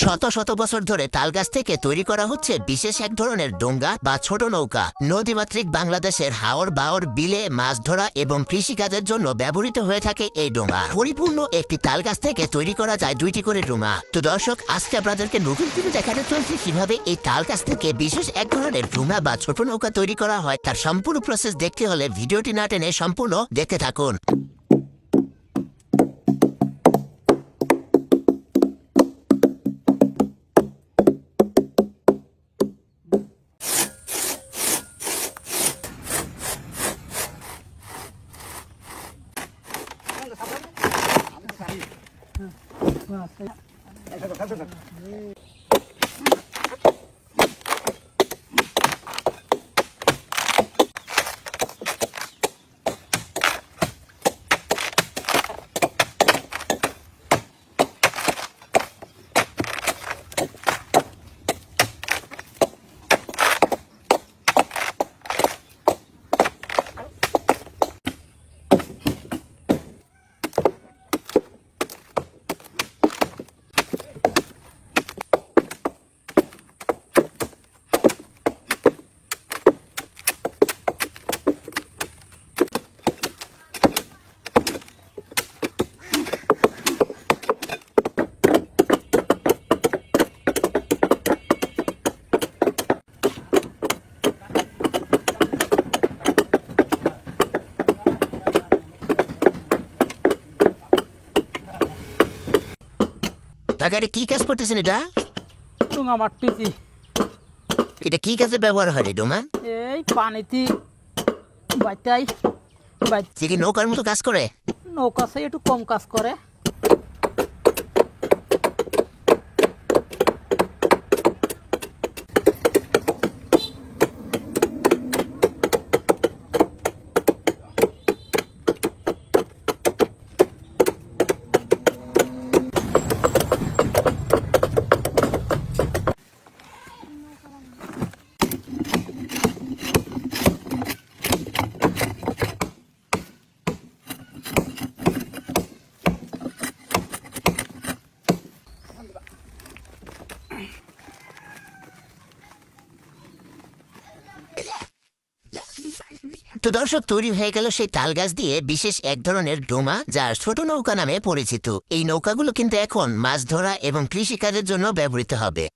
শত শত বছর ধরে তালগাছ থেকে তৈরি করা হচ্ছে বিশেষ এক ধরনের ডোঙ্গা বা ছোট নৌকা। নদীমাতৃক বাংলাদেশের হাওর বাওর, বিলে, মাছ ধরা এবং কৃষিকাজের জন্য ব্যবহৃত হয়ে থাকে এই ডোঙ্গা। পরিপূর্ণ একটি তালগাছ থেকে তৈরি করা যায় দুইটি করে ডোঙ্গা। তো দর্শক, আজকে আপনাদেরকে নতুন করে দেখাতে চলছে কীভাবে এই তালগাছ থেকে বিশেষ এক ধরনের ডোঙ্গা বা ছোট নৌকা তৈরি করা হয় তার সম্পূর্ণ প্রসেস দেখতে হলে ভিডিওটি না টেনে সম্পূর্ণ দেখতে থাকুন। まあ、তাকে কি কাজ করতেছেন এটা? ডুঙা মারতেছি। এটা কি কাজে ব্যবহার হয় রে ডোমা? এই পানিতে বাইতাই বাই কি নৌকার মতো কাজ করে? নৌকা একটু কম কাজ করে। তো দর্শক, তৈরি হয়ে গেল সেই তাল গাছ দিয়ে বিশেষ এক ধরনের ডোমা, যা ছোট নৌকা নামে পরিচিত। এই নৌকাগুলো কিন্তু এখন মাছ ধরা এবং কৃষিকাজের জন্য ব্যবহৃত হবে।